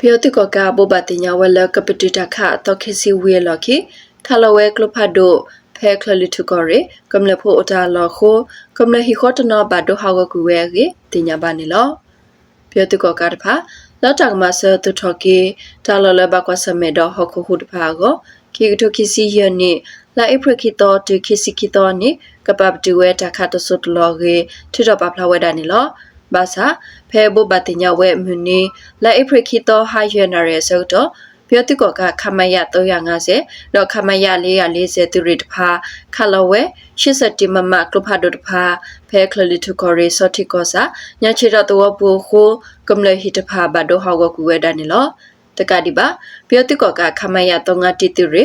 ဖျောတိကကဘောဘတင်ညာဝဲလကပတိတခတော့ခစီဝေလခိခလဝဲကလဖတ်ဒိုဖဲကလလီထုကရကမ္လဖို့အတာလခိုကမ္လဟီခောတနာဘဒိုဟာဝကူဝဲကေတင်ညာပါနေလောဖျေတိကကတဖာလောတကမဆတုထကေတာလလဘကွာစမေဒဟခုဟုတဖာကိုခိကထုခစီယနိလာအဖရခိတောတခိစီခိတောနိကပပတူဝဲတခတ်တဆုတလောကေထိတော့ပဖလာဝဲဒါနေလော ဘာသာဖဲဘဘတင်ညာဝဲမြူနီလာအဖရခိတောဟာယနာရဲဆိုတော့ပြောတိကောကခမရ350တော့ခမရ440သူရတဖာခလဝဲ80မမကလဖဒတ်ဖာဖဲကလလီတူကောရီစောတိကောစာညာချေတော့တော့ဘူခိုကမလဟီတဖာဘဒိုဟောကကူဝဲဒါနေလောတကတိပါပြောတိကောကခမရ350တိသူရ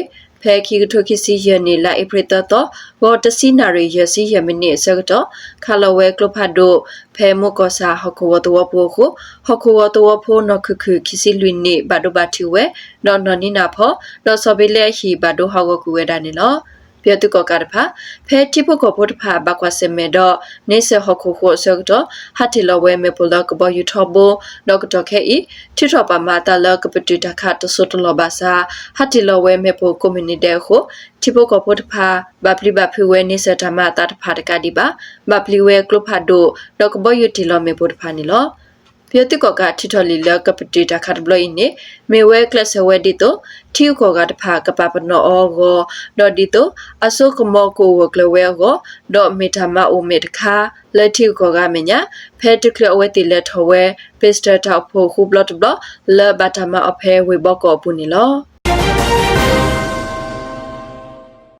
ဖဲခီကထုခိစီယနေလာအပရတတော့ဝတစီနာရီယစီယမနိဆကတော့ခလဝဲကလဖဒိုဖဲမကောစာဟခောတဝပူခုဟခောတဝဖိုနခခခိစီလွိနေဘဒိုဘတီဝဲနော်နော်နိနာဖောတော့ဆော်ဘီလက်ဟီဘဒိုဟောကကူဝဲဒါနေလော ပြတုကကရဖာဖဲတိပုကဘုတ်ဖာဘကွာစမေဒနေဆဟခုခုဆောကတော့ဟာတီလဝဲမေပလကဘယူထဘဒေါကတော်ခဲဤထိထပမာတလကပတိတခတ်ဆုတလဘာစာဟာတီလဝဲမေပကွန်မြူနီတဲခုတိပုကဘုတ်ဖာဘပလီဘဖီဝဲနေဆတမတာတဖာတကဒီပါဘပလီဝဲကလဖာဒိုဒေါကဘယူတီလမေပုတ်ဖာနီလော ပြတိကောကထိထလီလကပတိတခတ်ဘလိုင်းနေမေဝဲကလဆဝဲဒီတိုထီကောကတဖာကပပနောအောကိုဒေါ်ဒီတိုအဆုကမောကိုဝကလဝဲကိုဒေါ်မီတာမအိုမီတခါလက်ထီကောကမညာဖဲတကလဝဲတီလက်ထဝဲပစ္စတာတောက်ဖို့ခုဘလတ်ဘလလဘတာမအဖဲဝေဘောကောပူနီလော